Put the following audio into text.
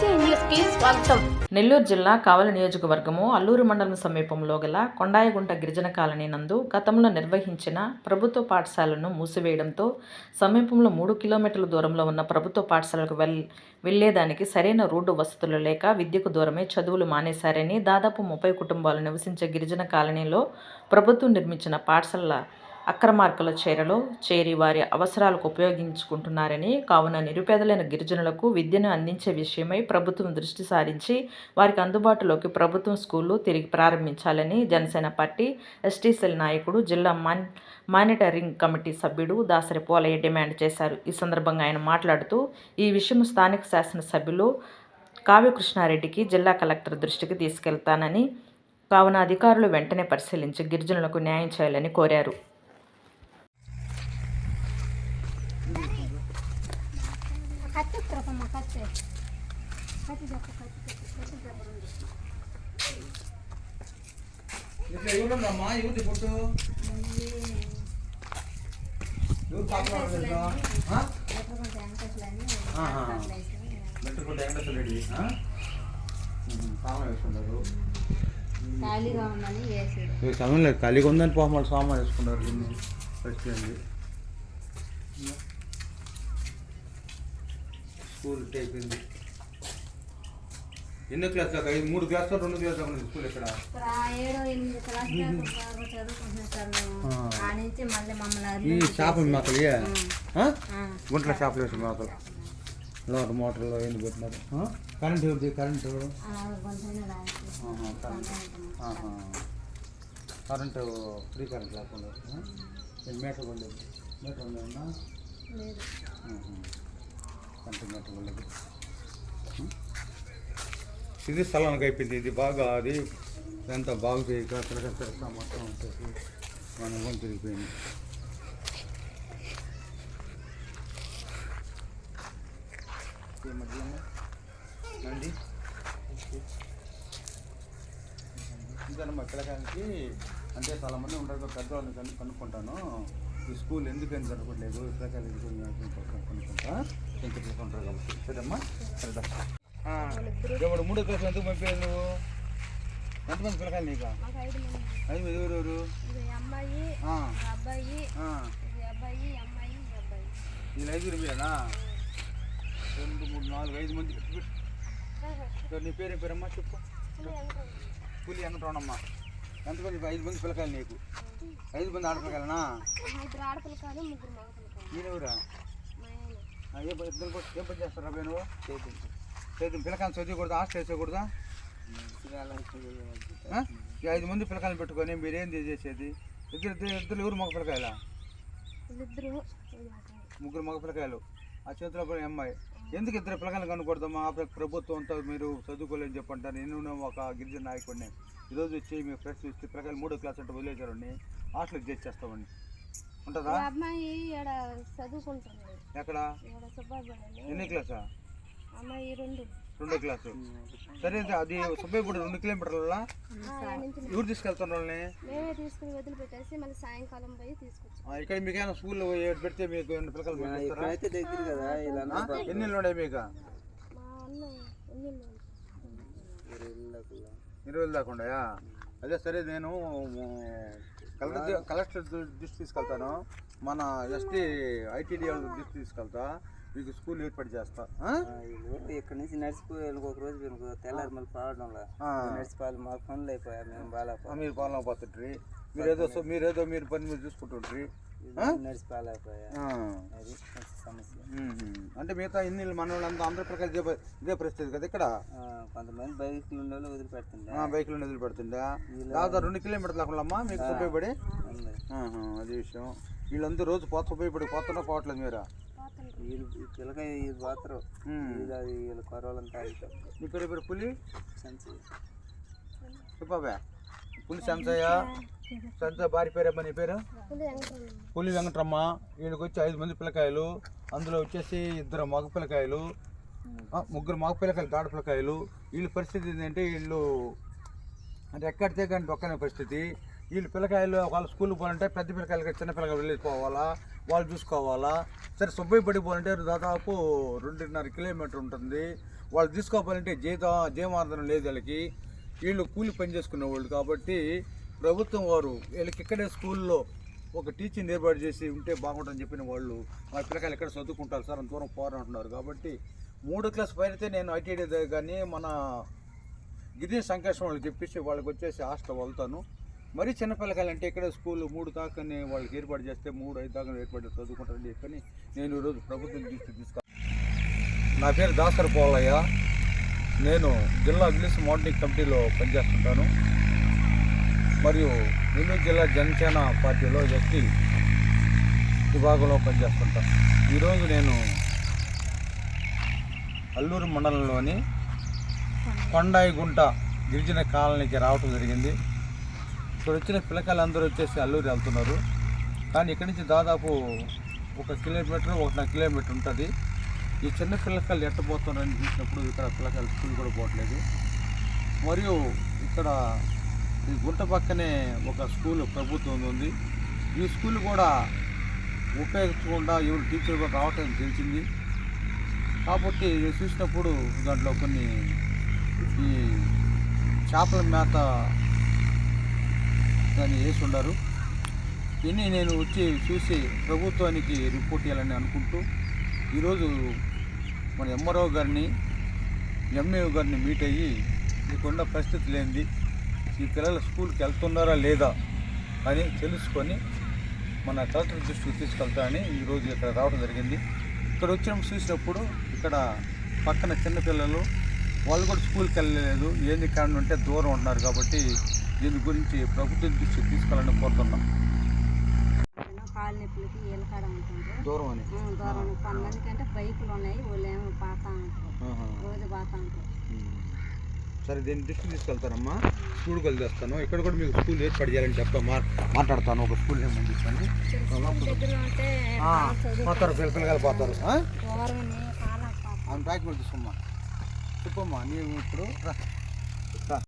స్వాగతం. నెల్లూరు జిల్లా కావలి నియోజకవర్గము అల్లూరు మండలం సమీపంలో గల కొండాయగుంట గిరిజన కాలనీ నందు గతంలో నిర్వహించిన ప్రభుత్వ పాఠశాలను మూసివేయడంతో సమీపంలో మూడు కిలోమీటర్ల దూరంలో ఉన్న ప్రభుత్వ పాఠశాలకు వెల్ వెళ్ళేదానికి సరైన రోడ్డు వసతులు లేక విద్యకు దూరమే చదువులు మానేశారని దాదాపు ముప్పై కుటుంబాలు నివసించే గిరిజన కాలనీలో ప్రభుత్వం నిర్మించిన పాఠశాల అక్రమార్కుల చేరలో చేరి వారి అవసరాలకు ఉపయోగించుకుంటున్నారని కావున నిరుపేదలైన గిరిజనులకు విద్యను అందించే విషయమై ప్రభుత్వం దృష్టి సారించి వారికి అందుబాటులోకి ప్రభుత్వం స్కూళ్ళు తిరిగి ప్రారంభించాలని జనసేన పార్టీ ఎస్టీ నాయకుడు జిల్లా మాన్ మానిటరింగ్ కమిటీ సభ్యుడు దాసరి పోలయ్య డిమాండ్ చేశారు. ఈ సందర్భంగా ఆయన మాట్లాడుతూ ఈ విషయం స్థానిక శాసనసభ్యులు కావ్యకృష్ణారెడ్డికి జిల్లా కలెక్టర్ దృష్టికి తీసుకెళ్తానని కావున అధికారులు వెంటనే పరిశీలించి గిరిజనులకు న్యాయం చేయాలని కోరారు. కత్తి తిరపమ్మ కత్తి కత్తి చెప్పు కత్తి కత్తి ఏ సమయం లేదు ఖాళీగా ఉందని వాళ్ళు సామాన్ వేసుకుంటారు దీన్ని. పరిస్థితి స్కూల్ అయిపోయింది. ఎన్నో క్లాస్ దాకా? ఐదు మూడు క్లాస్ రెండు క్లాస్ దాకా ఉంది స్కూల్ ఇక్కడ ఏడో ఎనిమిది క్లాస్ ఆ. నుంచి మళ్ళీ మమ్మల్ని ఈ వదిలేసి చేపలు మేకలు. గుంట్ల చేపలు వేసిన మేకలు లోటు మోటార్లో ఎన్ని పెట్టినారు? కరెంట్ ఎవరిది? Current current. ఫ్రీ కరెంట్ లేకుండా మీటర్ ఉండేది మీటర్ ఉండేదా లేదు కరెంట్ మీటర్ ఉండేది ఇది స్థలానికి అయిపోయింది. ఇది బాగా అది ఇదంతా బాగు చేయక తిరగ తిరగ మొత్తం మన గురించి తిరిగిపోయింది. ఇంకా మా పిల్లకాయలకి అంటే చాలా మంది ఉంటారు పెద్దవాళ్ళని కను కనుక్కుంటాను. ఈ స్కూల్ ఎందుకని జరగట్లేదు పిల్లకాయలు ఎందుకు కనుక్కుంటా. ఇంకా తీసుకుంటారు కాబట్టి. సరేమ్మా సరేదా ఇప్పుడు మూడో క్లాస్ ఎందుకు పంపారు నువ్వు? ఎంతమంది పిల్లకాయలు నీకు? ఐదు మంది. ఎవరు ఎవరు? అమ్మాయి అబ్బాయి అబ్బాయి అమ్మాయి అబ్బాయి. వీళ్ళు ఐదుగురు మీరేనా రెండు మూడు నాలుగు ఐదు మంది నీ పేరు పేరమ్మా చెప్పు. పులి వెంకటరమణమ్మ ఎంతమంది ఐదు మంది పిల్లకాయలు నీకు? ఐదు మంది ఆడపిల్లకాయలనా? మీరెవరా ఏ పని ఇద్దరు కూడా- ఏం పని చేస్తారా అబ్బాయి నువ్వు? చదువు పిల్లకాయలు చదివకూడదా హాస్టల్ వేసేయకూడదా ఐదు మంది పిల్లకాయలు పెట్టుకొని మీరేం చేసేది? ఇద్దరు ఇద్దరు ఎవరు మగ పిల్లకాయలా. ముగ్గురు మగ పిల్లకాయలు. ఆ చేతిలో పడిన అమ్మాయి. ఎందుకు ఇద్దరు పిల్లకాయలు కనుకూడదమ్మా ప్రభుత్వం అంతా మీరు చదువుకోలేని చెప్పంటారు. నేను ఒక గిరిజన నాయకుడిని. ఈరోజు వచ్చి మీ ఫ్రెండ్స్ ఇస్తే పిల్లకాయలు మూడో క్లాస్ అంటే వదిలేశారండి హాస్టల్కి చేసేస్తామండి ఉంటుందా? ఈ అమ్మాయి ఈడ చదువుకుంటుంది. ఎక్కడ? ఎన్ని క్లాసా? అమ్మాయి రెండు. రెండో క్లాసు. సరే అది సుబ్బయ్యపూడి రెండు కిలోమీటర్ల ఎవరు తీసుకెళ్తారు వాళ్ళని? మేమే తీసుకుని వదిలిపెట్టేసి మళ్ళీ సాయంకాలం పోయి తీసుకొచ్చాం. ఇక్కడ మీకు ఏమైనా స్కూల్లో పెడితే మీకు పిల్లకాయలు పంపిస్తారా? అయితే దగ్గర కదా ఇలా? ఎన్ని ఉన్నాయి మీకు? ఎన్ని ఇరవై దాకా. ఉన్నాయా? అదే సరే నేను కలెక్టర్ కలెక్టర్ దృష్టి తీసుకెళ్తాను. మన ఎస్టీ ఐటీడీ దృష్టి తీసుకెళ్తా. మీకు స్కూల్ ఏర్పాటు చేస్తా? ఇక్కడ నుంచి నడిచిపోయి ఒక రోజు మేము తెల్లారి మళ్ళీ పాడడంలో. నడిచిపోవాలి మాకు పనులు అయిపోయా మేము బాగా మీరు పాలన పోతుండ్రి మీరేదో సో- మీరేదో మీరు పని మీరు మ్మ్. అంటే మిగతా ఇన్ని మన వాళ్ళంతా అందరి ప్రకారం ఇదే పరిస్థితి కదా ఇక్కడ? కొంతమంది బైక్లు ఉండే వదిలిపెడుతుండే. బైకులు వదిలి పెడుతుందా దాదాపు రెండు కిలోమీటర్లు లేకుండా మీకు ఉపయోగపడి? అది విషయం. వీళ్ళందరూ రోజు పోత ఉపయోగపడి పోతున్నా పోవట్లేదు మీరా? వీళ్ళు ఈ మ్మ్. వీళ్ళు అది వీళ్ళ కొరవాలంతా అయిపోయి నీ పేరు పేరు పులి? సంచి చెప్పావా పులి భార్య పేరేమ్మా నీ పేరు? పులి వెంకటరమ్మ వీళ్ళకి వచ్చి ఐదు మంది పిల్లకాయలు. అందులో వచ్చేసి ఇద్దరు మగ పిల్లకాయలు. ముగ్గురు మగ పిల్లకాయలు ఆడ పిల్లకాయలు. వీళ్ళ పరిస్థితి ఏంటంటే వీళ్ళు అంటే ఎక్కడితే కానీ ఒక్కనే పరిస్థితి. వీళ్ళు పిల్లకాయలు వాళ్ళ స్కూల్కి పోవాలంటే పెద్ద పిల్లకాయలకి చిన్న పిల్లకాయలు వెళ్ళిపోవాలా వాళ్ళు చూసుకోవాలా? సరే సుబ్బయ్య పడి పోవాలంటే దాదాపు రెండున్నర కిలోమీటర్ ఉంటుంది. వాళ్ళు తీసుకోవాలంటే జీతం జీవమార్దనం లేదు వీళ్ళకి. వీళ్ళు కూలి పని చేసుకునే వాళ్ళు కాబట్టి ప్రభుత్వం వారు వీళ్ళకి ఇక్కడే స్కూల్లో ఒక టీచింగ్ ఏర్పాటు చేసి ఉంటే బాగుంటుందని చెప్పిన వాళ్ళు మా పిల్లకాయలు ఎక్కడ చదువుకుంటారు సార్? అంత దూరం పోరు అంటున్నారు. కాబట్టి మూడో క్లాస్ పైనతే నేను ఐటీడీ దగ్గర కానీ మన గిరిజన సంకేషం వాళ్ళకి చెప్పేసి వాళ్ళకి వచ్చేసి హాస్టల్ వెళ్తాను. మరీ చిన్నపిల్లకాయలు అంటే ఇక్కడ స్కూల్ మూడు దాకానే వాళ్ళకి ఏర్పాటు చేస్తే మూడు ఐదు దాకా ఏర్పాటు చదువుకుంటారని చెప్పని నేను ఈరోజు ప్రభుత్వం దృష్టి తీసుకు నా పేరు దాసర్ పోలయ్య. నేను జిల్లా విజిలెన్స్ మానిటరింగ్ కమిటీలో పనిచేస్తుంటాను. మరియు నెల్లూరు జిల్లా జనసేన పార్టీలో ఎస్టీ విభాగంలో పనిచేస్తుంటాను. ఈరోజు నేను అల్లూరు మండలంలోని కొండాయిగుంట గిరిజన కాలనీకి రావటం జరిగింది. ఇక్కడ వచ్చిన పిల్లకాయలందరూ వచ్చేసి అల్లూరు వెళ్తున్నారు. కానీ ఇక్కడి నుంచి దాదాపు ఒక కిలోమీటర్ ఒకటిన్నర కిలోమీటర్ ఉంటుంది. ఈ చిన్న పిల్లకాయలు ఎట్టబోతున్నారని చూసినప్పుడు ఇక్కడ పిల్లకాయలు స్కూల్ కూడా పోవట్లేదు. మరియు ఇక్కడ ఈ గుంట పక్కనే ఒక స్కూల్ ప్రభుత్వం ఉంది. ఈ స్కూల్ కూడా ఉపయోగించకుండా ఎవరు టీచర్ కూడా రావటం తెలిసింది. కాబట్టి చూసినప్పుడు దాంట్లో కొన్ని ఈ చేపల మేత దాన్ని వేసి ఉండరు. ఇన్ని నేను వచ్చి చూసి ప్రభుత్వానికి రిపోర్ట్ చేయాలని అనుకుంటూ ఈరోజు మన ఎంఆర్ఓ గారిని ఎంఏఓ గారిని మీట్ అయ్యి మీకున్న పరిస్థితి లేనిది ఈ పిల్లలు స్కూల్కి వెళ్తున్నారా లేదా అని తెలుసుకొని మన కలెక్టర్ దృష్టికి తీసుకెళ్తామని ఈరోజు ఇక్కడ రావడం జరిగింది. ఇక్కడ వచ్చినప్పుడు చూసినప్పుడు ఇక్కడ పక్కన చిన్నపిల్లలు వాళ్ళు కూడా స్కూల్కి వెళ్ళలేదు. ఏంది కారణం అంటే దూరం ఉంటున్నారు కాబట్టి దీని గురించి ప్రభుత్వం దృష్టికి తీసుకెళ్ళాలని కోరుతున్నాం. కాలు నొప్పులకి ఉంటుంది దూరం అని. దూరం కొంతమందికి అంటే బైకులు ఉన్నాయి వాళ్ళు ఏమో పాతా ఉంటారు. రోజు పాతా ఉంటారు సరే దీన్ని దృష్టికి తీసుకెళ్తానమ్మా. స్కూల్కి వెళ్ళేస్తాను ఇక్కడ కూడా మీకు స్కూల్ ఏర్పాటు చేయాలని చెప్తా మా మాట్లాడతాను. ఒక స్కూల్ నేమ్ ఉంటే ఆ, పోతారు పిల్ల పిల్లలు పోతారు. ఆమె డాక్యుమెంట్ తీసుకోమ్మా. చెప్పమ్మా నీవు ఇప్పుడు.